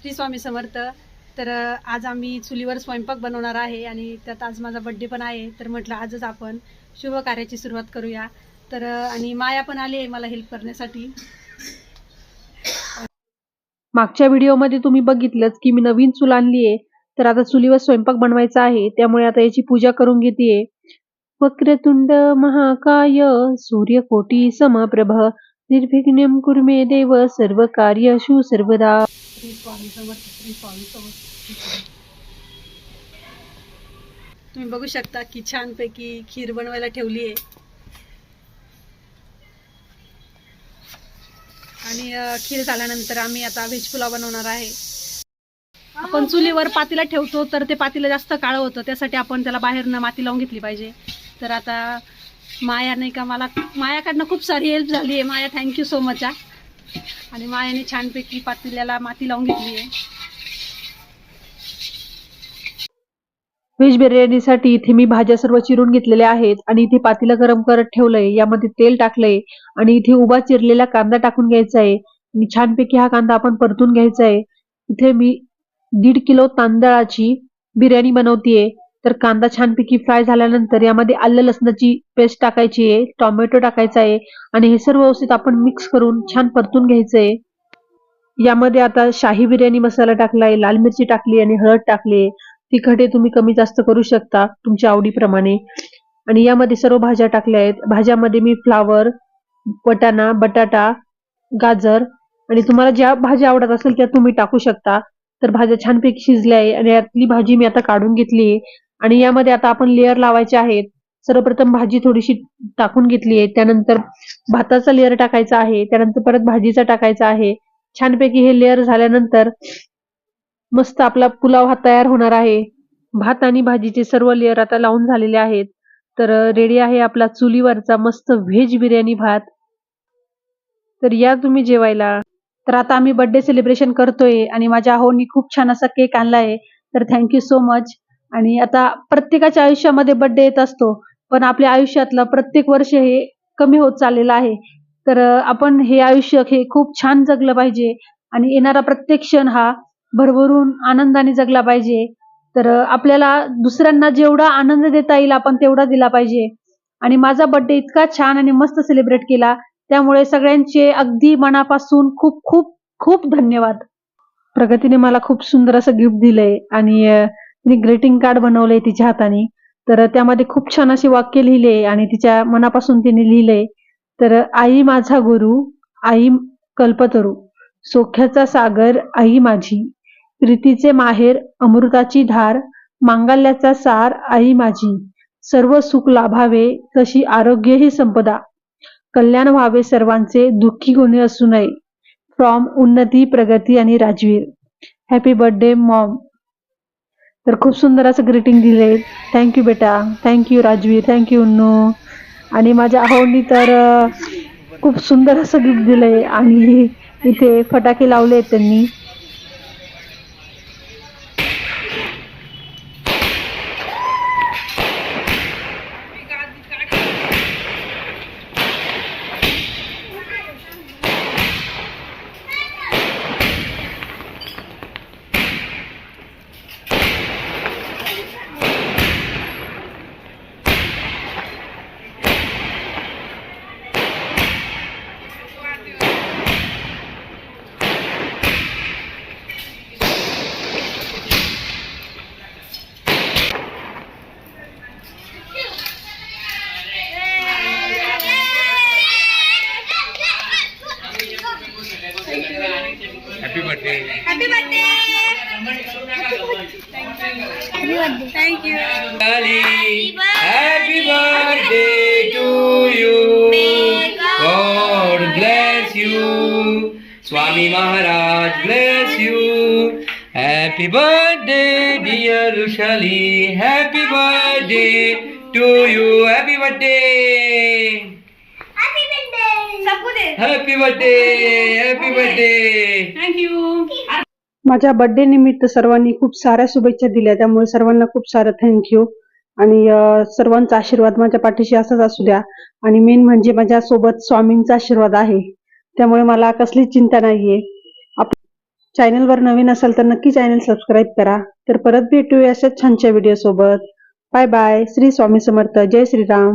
श्री स्वामी समर्थ. तर आज आम्ही चुलीवर स्वयंपाक बनवणार आहे आणि त्यात आज माझा बड्डे पण आहे. तर म्हटलं आजच आपण शुभ कार्याची सुरुवात करूया. तर आणि माया पण आली आहे मला हेल्प करण्यासाठी. मागच्या व्हिडिओमध्ये तुम्ही बघितलंच की मी नवीन चूल आणली आहे. तर आता चुलीवर स्वयंपाक बनवायचा आहे. त्यामुळे आता याची पूजा करून घेते वक्रतुंड महाकाय सूर्यकोटी समप्रभ. निर्विघ्नम कुर्मे देव सर्व कार्यशु सर्वदा. तुम्ही बघू शकता की छानपैकी खीर बनवायला ठेवली आहे. आणि खीर झाल्यानंतर आम्ही आता व्हेज पुलाव बनवणार आहे. आपण चुलीवर पातीला ठेवतो तर ते पातीला जास्त काळं होतं त्यासाठी आपण त्याला बाहेरनं माती लावून घेतली पाहिजे. तर आता माया नाही का मला मायाकडनं खूप सारी हेल्प झाली आहे. Maya thank you so much आ आणि मायाने छानपैकी पातेल्याला माती लावून घेतली आहे. व्हेज बिर्याणीसाठी इथे मी भाज्या सर्व चिरून घेतलेल्या आहेत आणि इथे पातीला गरम करत ठेवलंय. यामध्ये तेल टाकलंय आणि इथे उभा चिरलेला कांदा टाकून घ्यायचा आहे. आणि छानपैकी हा कांदा आपण परतून घ्यायचा आहे. इथे मी दीड किलो तांदळाची बिर्याणी बनवतीये. तर कांदा छानपैकी फ्राय झाल्यानंतर यामध्ये आलं लसणाची पेस्ट टाकायची आहे टोमॅटो टाकायचा आहे आणि हे सर्व व्यवस्थित आपण मिक्स करून छान परतून घ्यायचंय. यामध्ये आता शाही बिर्याणी मसाला टाकलाय लाल मिरची टाकली आणि हळद टाकली तिखट हे तुम्ही कमी जास्त करू शकता तुमच्या आवडीप्रमाणे. आणि यामध्ये सर्व भाज्या टाकल्या आहेत. भाज्यामध्ये मी फ्लावर वटाणा बटाटा गाजर आणि तुम्हाला ज्या भाज्या आवडत असेल त्या तुम्ही टाकू शकता. तर भाज्या छानपैकी शिजल्या आहे आणि यातली भाजी मी आता काढून घेतली आहे. आणि यामध्ये आता आपण लेअर लावायचे आहेत. सर्वप्रथम भाजी थोडीशी टाकून घेतली आहे. त्यानंतर भाताचा लेअर टाकायचा आहे. त्यानंतर परत भाजीचा टाकायचा आहे. छानपैकी हे लेअर झाल्यानंतर मस्त आपला पुलाव हा तयार होणार आहे. भात आणि भाजीचे सर्व लेअर आता लावून झालेले आहेत. तर रेडी आहे आपला चुलीवरचा मस्त व्हेज बिर्याणी भात. तर या तुम्ही जेवायला. तर आता आम्ही बर्थडे सेलिब्रेशन करतोय आणि माझ्या आहोनी खूप छान असा केक आणलाय. तर थँक्यू सो मच आणि आता प्रत्येकाच्या आयुष्यामध्ये बर्थडे येत असतो पण आपल्या आयुष्यातलं प्रत्येक वर्ष हे कमी होत चाललेलं आहे. तर आपण हे आयुष्य हे खूप छान जगलं पाहिजे आणि येणारा प्रत्येक क्षण हा भरभरून आनंदाने जगला पाहिजे. तर आपल्याला दुसऱ्यांना जेवढा आनंद देता येईल आपण तेवढा दिला पाहिजे. आणि माझा बर्थडे इतका छान आणि मस्त सेलिब्रेट केला त्यामुळे सगळ्यांचे अगदी मनापासून खूप खूप खूप धन्यवाद. प्रगतीने मला खूप सुंदर असं गिफ्ट दिलंय आणि मी तिने ग्रीटिंग कार्ड बनवलंय तिच्या हाताने. तर त्यामध्ये खूप छान असे वाक्य लिहिले आणि तिच्या मनापासून तिने लिहिलंय तर आई माझा गुरु आई कल्पतरू सोख्याचा सागर आई माझी प्रीतीचे माहेर अमृताची धार मांगल्याचा सार आई माझी सर्व सुख लाभावे तशी आरोग्य ही संपदा. कल्याण व्हावे सर्वांचे दुःखी कोणी असू नये फ्रॉम उन्नती प्रगती आणि राजवीर. हॅपी बर्थडे मॉम तर खूप सुंदर असं ग्रीटिंग दिले. थँक्यू बेटा. Thank you Rajveer. Thank you Unnu. आणि माझ्या आहोनी तर खूप सुंदर असं गिफ्ट दिलंय. आणि इथे फटाके लावले आहेत त्यांनी. Birthday happy birthday thank you happy birthday to you God bless you Swami Maharaj bless you happy birthday dear Rishali happy birthday to you happy birthday happy birthday सबको दे happy birthday happy birthday thank you माझ्या birthday निमित्त सर्वांनी खूप साऱ्या शुभेच्छा दिल्या. त्यामुळे सर्वांना खूप सारं थँक्यू आणि सर्वांचा आशीर्वाद माझ्या पाठीशी असाच असू द्या. आणि मेन म्हणजे माझ्या सोबत स्वामींचा आशीर्वाद आहे. त्यामुळे मला कसलीच चिंता नाहीये. चॅनलवर नवीन असाल तर नक्की चॅनल सबस्क्राईब करा. तर परत भेटूया अशाच छानच्या व्हिडिओ सोबत. Bye bye Shri Swami Samarth. जय श्रीराम.